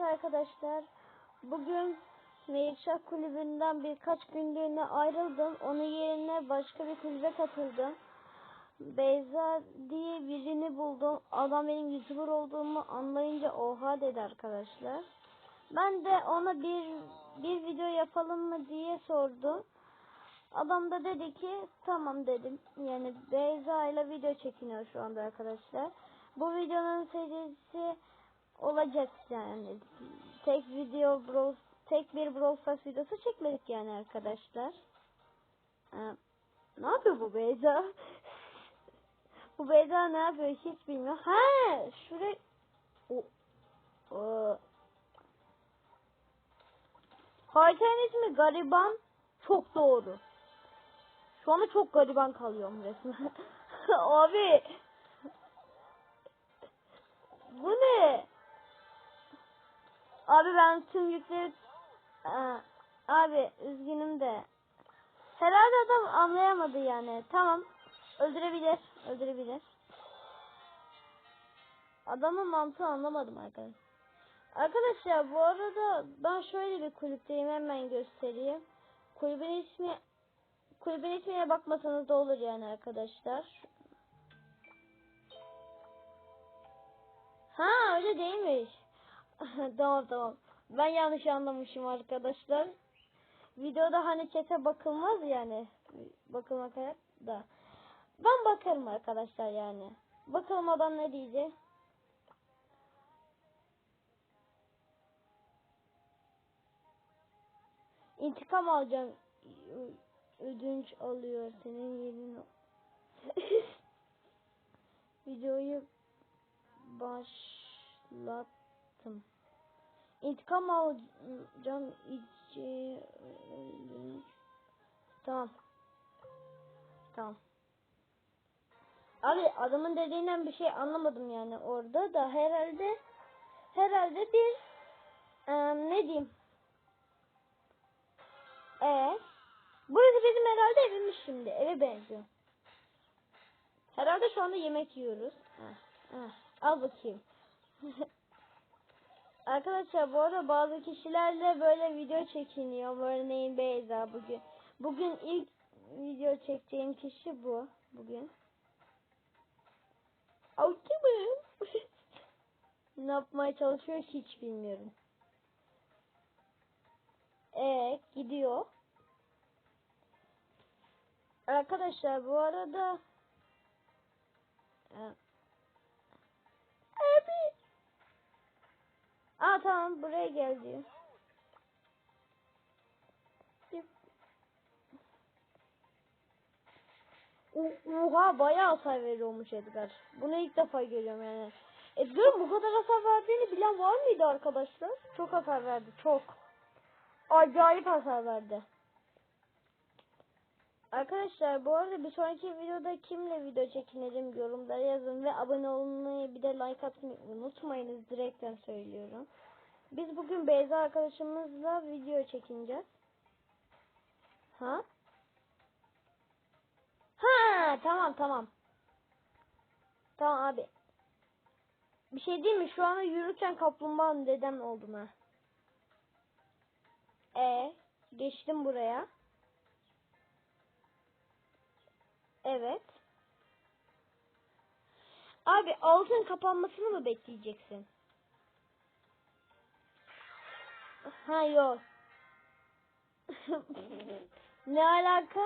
Evet arkadaşlar, bugün Melikşah kulübünden birkaç günlüğüne ayrıldım. Onun yerine başka bir kulübe katıldım. Beyza diye birini buldum. Adam benim YouTuber olduğumu anlayınca oha dedi arkadaşlar. Ben de ona bir bir video yapalım mı diye sordum. Adam da dedi ki tamam dedim. Yani Beyza ile video çekiniyor şu anda arkadaşlar. Bu videonun serisi olacak yani. Tek video bro tek bir Brawl videosu çekmedik yani arkadaşlar. Ne yapıyor bu Beyza? bu Beyza ne yapıyor hiç bilmiyorum. Ha, şuraya o, o. Haritanın ismi Gariban. Çok doğru. Şu anda çok gariban kalıyorum resmen. Abi. Abi ben tüm yükleri... Aa, abi üzgünüm de. Herhalde adam anlayamadı yani. Tamam. Öldürebilir. Öldürebilir. Adamın mantığı anlamadım arkadaşlar. Arkadaşlar bu arada ben şöyle bir kulüpteyim hemen göstereyim. Kulübün ismi kulübün ismine bakmasanız da olur yani arkadaşlar. Ha öyle değilmiş. tamam tamam. Ben yanlış anlamışım arkadaşlar. Videoda hani çete bakılmaz yani. Bakılmak da. Ben bakarım arkadaşlar yani. Bakalım adam ne diyecek. İntikam alacağım. Ödünç alıyor senin yerin. Videoyu başlattım. İntikam alacağım. İçi. Tamam. Tamam. Abi adamın dediğinden bir şey anlamadım yani orada da herhalde herhalde bir e, ne diyeyim ee, burası bizim herhalde evimiz şimdi. Eve benziyor. Herhalde şu anda yemek yiyoruz. Heh, heh. Al bakayım. Arkadaşlar bu arada bazı kişilerle böyle video çekiniyor. Örneğin Beyza bugün. Bugün ilk video çekeceğim kişi bu. Bugün. Avcı mı? ne yapmaya çalışıyor hiç bilmiyorum. Ee, gidiyor. Arkadaşlar bu arada Abi Aa tamam buraya gel diyor. Oha bayağı hasar veriyormuş Edgar. Bunu ilk defa görüyorum yani. Edgar'ın bu kadar hasar verdiğini bilen var mıydı arkadaşlar? Çok hasar verdi çok. Acayip hasar verdi. Arkadaşlar bu arada bir sonraki videoda kimle video çekinelim yorumlara yazın ve abone olmayı bir de like atmayı unutmayınız direkten söylüyorum. Biz bugün Beyza arkadaşımızla video çekineceğiz. Ha? Ha tamam tamam. Tamam abi. Bir şey değil mi? Şu anda yürürken kaplumbağanın dedem oldum ha. E geçtim buraya. Evet. Abi altın kapanmasını mı bekleyeceksin? Ha yok. ne alaka?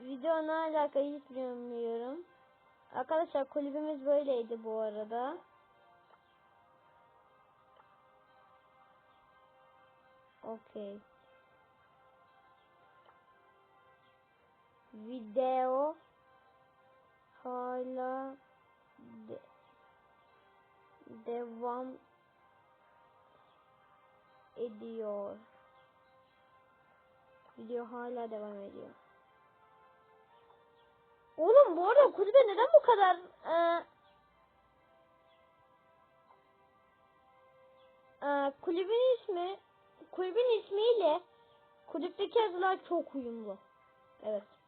Video ne alaka hiç bilmiyorum. Arkadaşlar kulübümüz böyleydi bu arada. Okey. Video hala de devam ediyor. Video hala devam ediyor. Oğlum bu arada kulübe neden bu kadar e, e, kulübün ismi kulübün ismiyle kulüpteki yazılar çok uyumlu. Evet.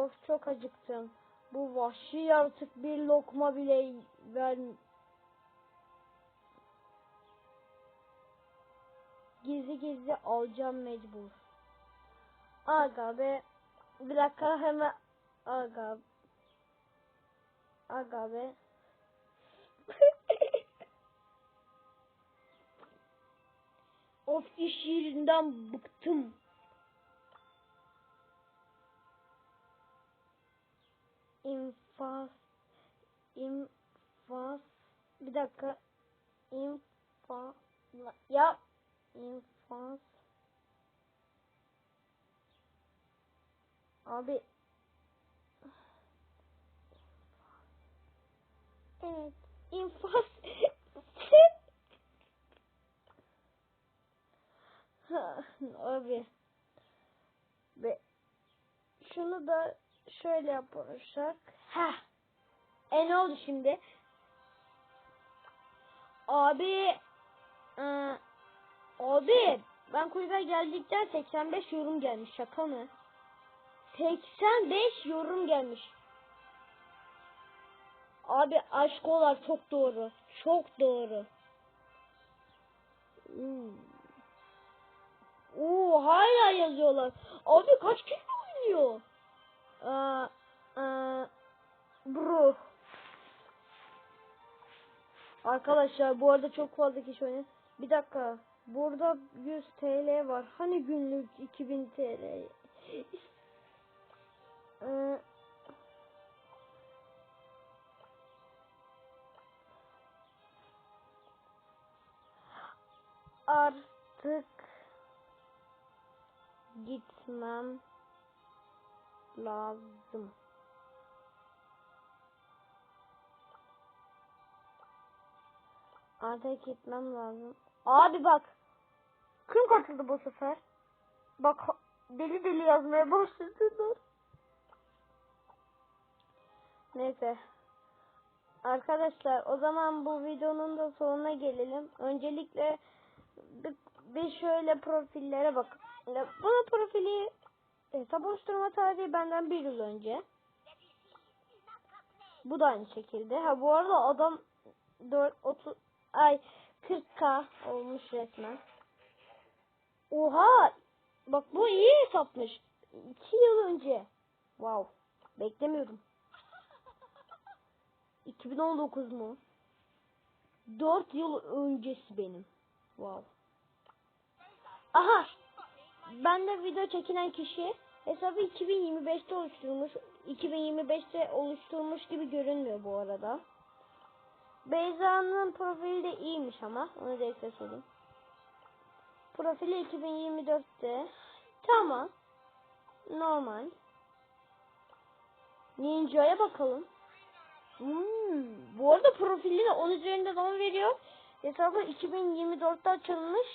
Of çok acıktım. Bu vahşi yaratık bir lokma bile ver gizli gizli alacağım mecbur. Aga be. Bir dakika hemen aga. Aga be. of iş yerinden bıktım. İnfaz infaz bir dakika. İnfaz ya infaz. Abi. Evet infaz. Abi. Ve şunu da şöyle yaparsak ha e ne oldu şimdi abi ıı, abi ben kulübe geldikten 85 yorum gelmiş şaka mı 85 yorum gelmiş abi aşkolar çok doğru çok doğru Hmm. Oo hala yazıyorlar. Abi kaç kişi oynuyor? Aa, aa, bro. Arkadaşlar bu arada çok fazla kişi oynuyor. Bir dakika. Burada 100 TL var. Hani günlük 2000 TL? Ee, artık gitmem lazım. Artık gitmem lazım. Abi bak. Kim katıldı bu sefer? Bak deli deli yazmaya başladılar. Neyse. Arkadaşlar o zaman bu videonun da sonuna gelelim. Öncelikle bir, şöyle profillere bak. Bunun profili hesap oluşturma tarihi benden bir yıl önce. Bu da aynı şekilde. Ha bu arada adam 4 30 ay 40k olmuş resmen. Oha! Bak bu iyi hesapmış. 2 yıl önce. Wow. Beklemiyordum. 2019 mu? 4 yıl öncesi benim. Wow. Aha! Ben de video çekilen kişi hesabı 2025'te oluşturmuş. 2025'te oluşturmuş gibi görünmüyor bu arada. Beyza'nın profili de iyiymiş ama. Onu ekle söyleyeyim. Profili 2024'te. Tamam. Normal. Ninja'ya bakalım. Hmm, bu arada profiline 10 üzerinden 10 veriyor. Hesabı 2024'te açılmış.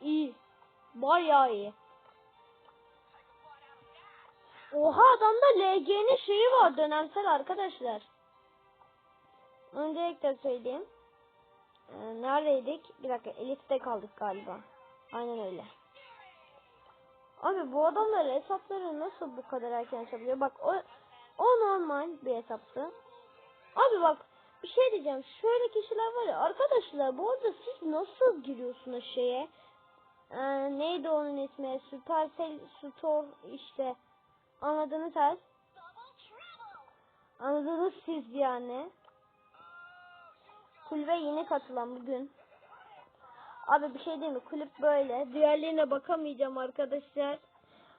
İyi. Bayağı iyi. Oha adamda LG'nin şeyi var dönemsel arkadaşlar. Öncelikle söyleyeyim. Ee, neredeydik? Bir dakika Elif'te kaldık galiba. Aynen öyle. Abi bu adamlar hesapları nasıl bu kadar erken açabiliyor? Bak o, o normal bir hesaptı. Abi bak bir şey diyeceğim. Şöyle kişiler var ya arkadaşlar bu arada siz nasıl giriyorsunuz şeye? Ee, neydi onun ismi? Supercell Store işte. Anladınız her. Anladınız siz yani. Kulübe yeni katılan bugün. Abi bir şey değil mi? Kulüp böyle. Diğerlerine bakamayacağım arkadaşlar.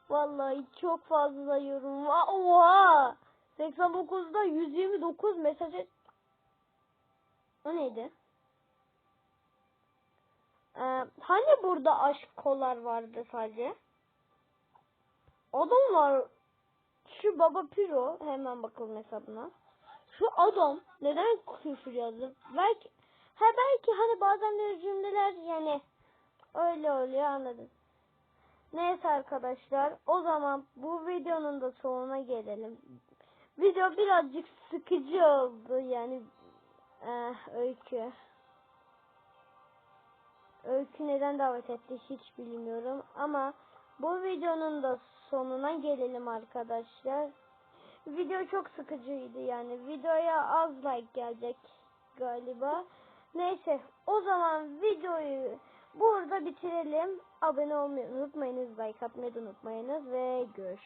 Vallahi çok fazla yorum var. Oha! 89'da 129 mesaj. O neydi? Ee, hani burada aşk kolar vardı sadece? Adam var. Şu baba Piro. Hemen bakalım hesabına. Şu adam neden küfür yazdı? Belki ha belki hani bazen de cümleler yani öyle oluyor anladın. Neyse arkadaşlar o zaman bu videonun da sonuna gelelim. Video birazcık sıkıcı oldu yani eh, öykü. Öykü neden davet etti hiç bilmiyorum ama bu videonun da sonuna gelelim arkadaşlar. video çok sıkıcıydı yani. Videoya az like gelecek galiba. Neyse o zaman videoyu burada bitirelim. Abone olmayı unutmayınız, like atmayı unutmayınız ve görüşürüz.